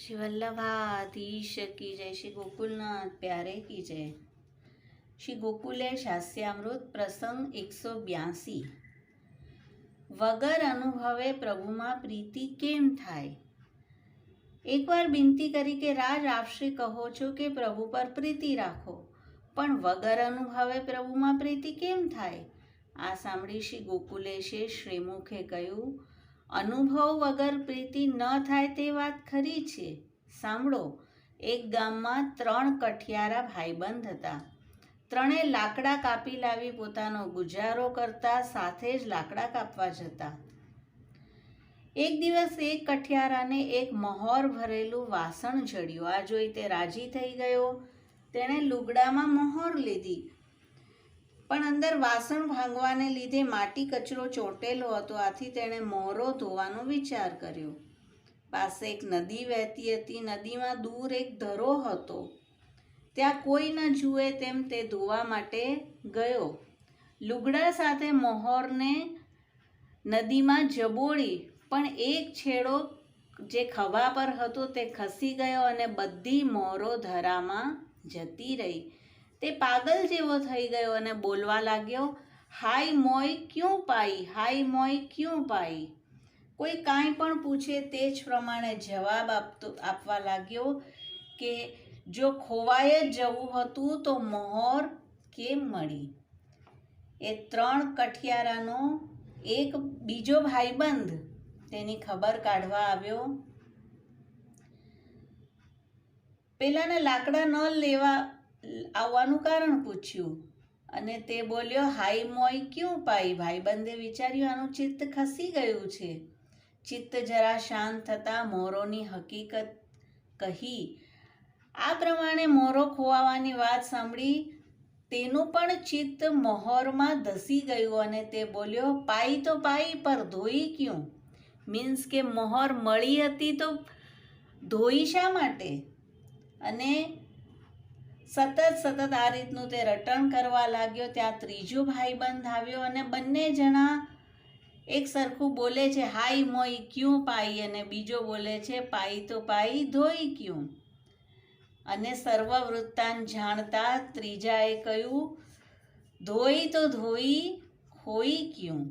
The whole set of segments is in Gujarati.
શ્રી વલ્લભાધીશ કી જય શ્રી ગોકુલનાથ પ્યારે કી જય શ્રી ગોકુલે શાસ્યામૃત પ્રસંગ એકસો બ્યાસી વગર અનુભવે પ્રભુમાં પ્રીતિ કેમ થાય એકવાર બિનતી કરી કે રાજ આપશ્રી કહો છો કે પ્રભુ પર પ્રીતિ રાખો પણ વગર અનુભવે પ્રભુમાં પ્રીતિ કેમ થાય આ સાંભળી શ્રી ગોકુલેશે શ્રીમુખે કહ્યું અનુભવ વગર પ્રીતિ ન થાય તે વાત ખરી છે. સાંભળો, એક ગામમાં ત્રણ કઠિયારા ભાઈબંધ હતા. ત્રણે લાકડા કાપી લાવી પોતાનો ગુજારો કરતા સાથે જ લાકડા કાપવા જતા. એક દિવસ એક કઠિયારાને એક મહોર ભરેલું વાસણ જડ્યું. આ જોઈ તે રાજી થઈ ગયો. તેણે લુગડામાં મહોર લીધી. પણ અંદર વાસણ ભાંગવાને લીધે માટી કચરો ચોંટેલો હતો. આથી તેણે મોરો ધોવાનો વિચાર કર્યો. પાસે એક નદી વહેતી હતી. નદીમાં દૂર એક ધરો હતો. ત્યાં કોઈ ન જુએ તેમ તે ધોવા માટે ગયો. લુગડા સાથે મોહરને નદીમાં જબોળી, પણ એક છેડો જે ખભા પર હતો તે ખસી ગયો અને બધી મોરો ધરામાં જતી રહી. તે પાગલ જેવો થઈ ગયો અને બોલવા લાગ્યો, હાય મોય, ક્યું પાઈ? હાય મોય, ક્યું પાઈ? કોઈ કાંઈ પણ પૂછે તે જ પ્રમાણે જવાબ આપતો, આપવા લાગ્યો કે જો ખોવાય જ જવું હતું તો મોહર કેમ મળી? એ ત્રણ કઠિયારાનો એક બીજો ભાઈબંધ તેની ખબર કાઢવા આવ્યો. પેલાને લાકડા ન લેવા આવવાનું કારણ પૂછ્યું અને તે બોલ્યો હાઈ મોય ક્યું પાઈ? ભાઈબંધે વિચાર્યું, આનું ચિત્ત ખસી ગયું છે. ચિત્ત જરા શાંત થતાં મોરોની હકીકત કહી, આ પ્રમાણે મોરો ખોવાવાની વાત સાંભળી, તેનું પણ ચિત્ત મોહરમાં ધસી ગયું અને તે બોલ્યો, પાઈ તો પાઈ, પર ધોઈ ક્યું? મીન્સ કે મોહર મળી હતી તો ધોઈ શા માટે? અને સતત સતત આ રીતનું તે રટણ કરવા લાગ્યો, ત્યાં ત્રીજો ભાઈબંધ આવ્યો અને બંને જણા એક સરખું બોલે છે હાઈ મોઈ, ક્યું પાઈ? અને બીજો બોલે છે, પાઈ તો પાઈ, ધોઈ ક્યું? અને સર્વ વૃત્તાંત જાણતા ત્રીજાએ કહ્યું, ધોઈ તો ધોઈ, ખોઈ ક્યું?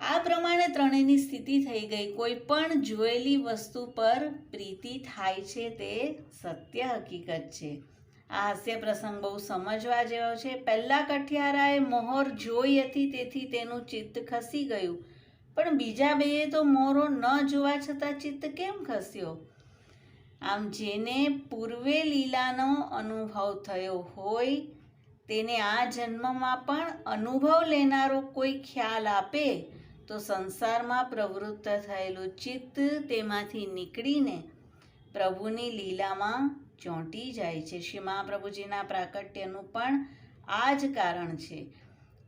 આ પ્રમાણે ત્રણેયની સ્થિતિ થઈ ગઈ. કોઈ પણ જોયેલી વસ્તુ પર પ્રીતિ થાય છે તે સત્ય હકીકત છે. આ હાસ્ય પ્રસંગ બહુ સમજવા જેવો છે. પહેલાં કઠિયારાએ મોહર જોઈ હતી તેથી તેનું ચિત્ત ખસી ગયું. પણ બીજા બેએ તો મોરો ન જોવા છતાં ચિત્ત કેમ ખસ્યો? આમ જેને પૂર્વે લીલાનો અનુભવ થયો હોય, તેને આ જન્મમાં પણ અનુભવ લેનારો કોઈ ખ્યાલ આપે તો સંસારમાં પ્રવૃત્ત થયેલું ચિત્ત તેમાંથી નીકળીને પ્રભુની લીલામાં ચોંટી જાય છે. શ્રી મહાપ્રભુજીના પ્રાકટ્યનું પણ આ જ કારણ છે.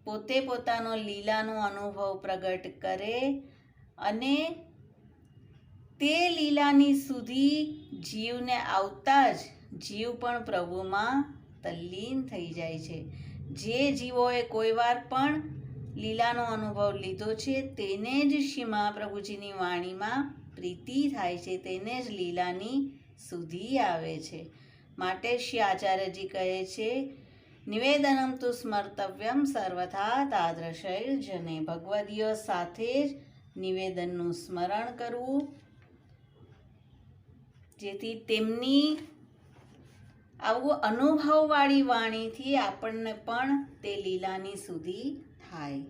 પોતે પોતાનો લીલાનો અનુભવ પ્રગટ કરે અને તે લીલાની સુધી જીવને આવતા જ જીવ પણ પ્રભુમાં તલ્લીન થઈ જાય છે. જે જીવોએ કોઈ વાર પણ લીલાનો અનુભવ લીધો છે, તેને જ શ્રી મહાપ્રભુજીની વાણીમાં પ્રીતિ થાય છે, તેને જ લીલાની સુધી આવે છે. માટે શ્રી આચાર્યજી કહે છે, નિવેદનમ તુ સ્મર્તવ્યમ સર્વથા તાદ્રશૈર જને. ભગવદીઓ સાથે જ નિવેદનનું સ્મરણ કરવું, જેથી તેમની આવું અનુભવવાળી વાણીથી આપણને પણ તે લીલાની સુધી થાય